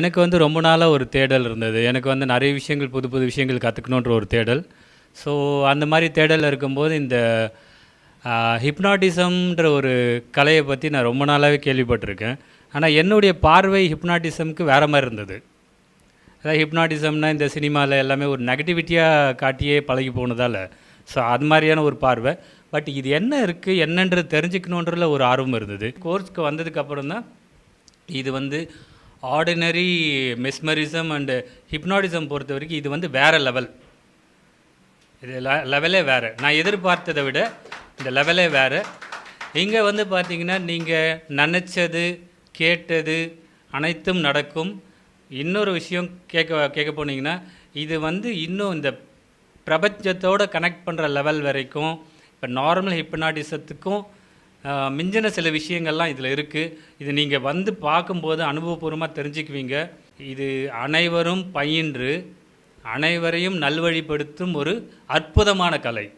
எனக்கு வந்து ரொம்ப நாளாக ஒரு தேடல் இருந்தது. எனக்கு வந்து நிறைய விஷயங்கள் புது புது விஷயங்கள் கற்றுக்கணுன்ற ஒரு தேடல். ஸோ அந்த மாதிரி தேடலில் இருக்கும்போது இந்த ஹிப்னாட்டிசம்ன்ற ஒரு கலையை பற்றி நான் ரொம்ப நாளாகவே கேள்விப்பட்டிருக்கேன் ஆனால் என்னுடைய பார்வை ஹிப்னாட்டிசம்க்கு வேறு மாதிரி இருந்தது. அதாவது ஹிப்னாட்டிசம்னா இந்த சினிமாவில் எல்லாமே ஒரு நெகட்டிவிட்டியாக காட்டியே பழகி போனதால் ஸோ அது மாதிரியான ஒரு பார்வை. பட் இது என்ன இருக்குது என்னன்றது தெரிஞ்சுக்கணுன்றதுல ஒரு ஆர்வம் இருந்தது. கோர்ஸ்க்கு வந்ததுக்கப்புறம் தான், இது வந்து ஆர்டினரி மெஸ்மரிசம் அண்ட் ஹிப்னாட்டிசம் பொறுத்தவரைக்கும் இது வந்து வேறு லெவல். இது லெ லெவலே வேறு நான் எதிர்பார்த்ததை விட இந்த லெவலே வேறு இங்கே வந்து பார்த்திங்கன்னா நீங்கள் நினச்சது கேட்டது அனைத்தும் நடக்கும். இன்னொரு விஷயம் கேட்க கேட்க போனீங்கன்னா, இது வந்து இன்னும் இந்த பிரபஞ்சத்தோடு கனெக்ட் பண்ணுற லெவல் வரைக்கும், இப்போ நார்மல் ஹிப்னாட்டிசத்துக்கும் மிஞ்சின சில விஷயங்கள்லாம் இதில் இருக்குது இது நீங்கள் வந்து பார்க்கும்போது அனுபவபூர்வமாக தெரிஞ்சுக்குவீங்க. இது அனைவரும் பயின்று, அனைவரையும் நல்வழிப்படுத்தும் ஒரு அற்புதமான கலை.